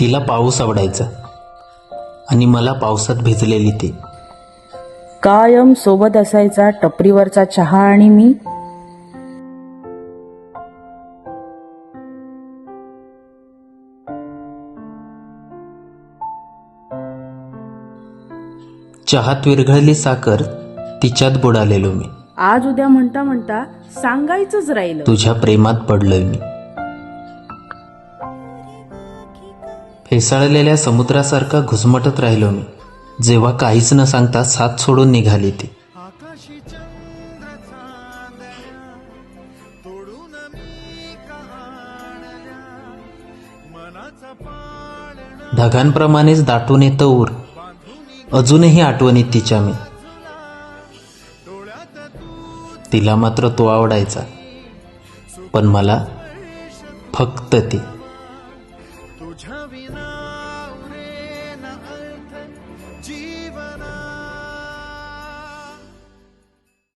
तिला पाऊस आवडायचा आणि मला पावसात भिजलेली ती. कायम सोबत असायचा टपरीवरचा चहा आणि मी. चहात विरघळली साखर तिच्यात बुडालेलो मी. आज उद्या म्हणता म्हणता सांगायचंच राहिलं. तुझ्या प्रेमात पडलोय मी. फेसाळलेल्या समुद्रासारखा घुसमटत राहिलो मी. जेव्हा काहीच न सांगता साथ सोडून निघाली ती. ढगांप्रमाणेच दाटून येतं ऊर. अजूनही आठवणीत तिच्या मी. तिला मात्र तो आवडायचा. पण मला फक्त ती. तुझ्या विना उरे न अर्थ जीवना